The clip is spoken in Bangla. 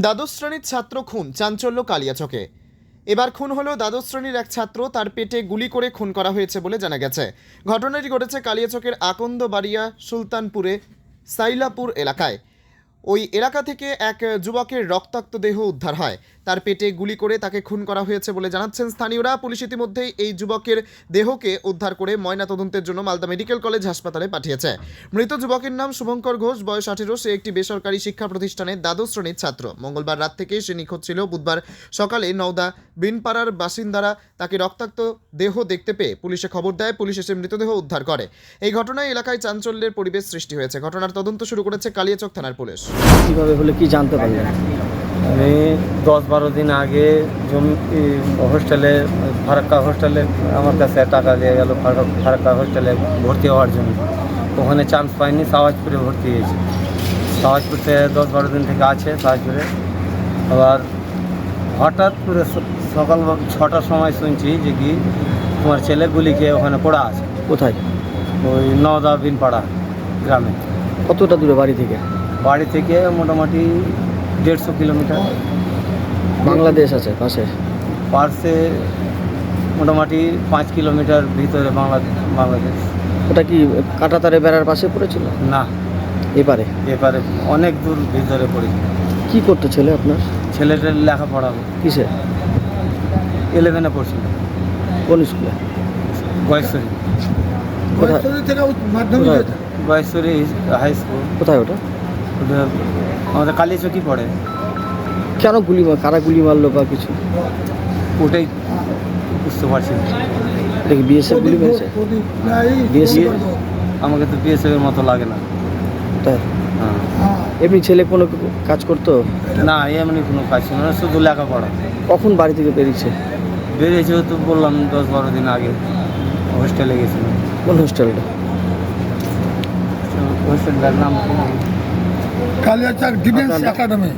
দ্বাদশ শ্রেণির ছাত্র খুন, চাঞ্চল্য কালিয়াচকে। এবার খুন হলো দ্বাদশ শ্রেণির এক ছাত্র, তার পেটে গুলি করে খুন করা হয়েছে বলে জানা গেছে। ঘটনাটি ঘটেছে কালিয়াচকের আকন্দ বাড়িয়া সুলতানপুরে সাইলাপুর এলাকায়। ওই এলাকা থেকে এক যুবকের রক্তাক্ত দেহ উদ্ধার হয়। তার পেটে গুলি করে তাকে খুন করা হয়েছে বলে জানাচ্ছেন স্থানীয়রা। পুলিশ ইতিমধ্যেই এই যুবকের দেহকে উদ্ধার করে ময়নাতদন্তের জন্য মালদা মেডিকেল কলেজ হাসপাতালে পাঠিয়েছে। মৃত যুবকের নাম শুভঙ্কর ঘোষ, বয়স আঠেরো, সে একটি বেসরকারি শিক্ষা প্রতিষ্ঠানের দ্বাদশ শ্রেণির ছাত্র। মঙ্গলবার রাত থেকে সে নিখোঁজ ছিল। বুধবার সকালে নওদা বিনপাড়ার বাসিন্দারা তাকে রক্তাক্ত দেহ দেখতে পেয়ে পুলিশে খবর দেয়। পুলিশ এসে মৃতদেহ উদ্ধার করে। এই ঘটনায় এলাকায় চাঞ্চল্যের পরিবেশ সৃষ্টি হয়েছে। ঘটনার তদন্ত শুরু করেছে কালিয়াচক থানার পুলিশ। কীভাবে হলে কি জানতে পারলেন? আমি দশ বারো দিন আগে জমি হোস্টেলে ফারাক্কা হোস্টেলে আমার কাছে টাকা দিয়ে গেল ফারাক- ফারাক্কা হোস্টেলে ভর্তি হওয়ার জন্য। ওখানে চান্স পাইনি সাওয়াজপুরে ভর্তি হয়েছি। সাওয়াজপুর থেকে দশ বারো দিন থেকে আছে সাওয়াজপুরে আবার হঠাৎ করে সকাল ছটার সময় শুনছি যে কি তোমার ছেলে গুলি খেয়ে ওখানে পড়া আছে। কোথায়? ওই নওদা বিনপাড়া গ্রামে। কতটা দূরে বাড়ি থেকে? বাড়ি থেকে মোটামুটি দেড়শো কিলোমিটার। বাংলাদেশ আছে পাশে? পার্সে মোটামুটি পাঁচ কিলোমিটার ভিতরে বাংলাদেশ বাংলাদেশ। ওটা কি কাঁটাতারে বেড়ার পাশে পড়েছিল? না। এপারে? এবারে অনেক দূর ভিতরে পড়েছিল কি করতো ছেলে আপনার? ছেলেটার লেখাপড়া। কিসে ইলেভেনে পড়ছিল। কোন স্কুলে? কোথায়? বয়সরি হাই স্কুল কোথায় ওটা? আমাদের কালী কালীচকি পড়ে। কেন গুলি মার কারা গুলি মারলো বা কিছু? ওটাই বুঝতে পারছি না। কি বিএসএফ গুলি মেরেছে? বিএসএফ আমাকে তো বিএসএফ এর মতো লাগে না। তাই? হ্যাঁ। এমনি ছেলে কোনো কাজ করতো? না এমনি কোনো কাজ ছিল না শুধু লেখাপড়া। কখন বাড়ি থেকে বেরিয়েছে? বেরিয়েছে তো বললাম দশ বারো দিন আগে। হোস্টেলে গেছিলাম কোন হোস্টেলটা? হোস্টেলটার নাম কি? কালিয়াচাক ডিফেন্স? একাডেমি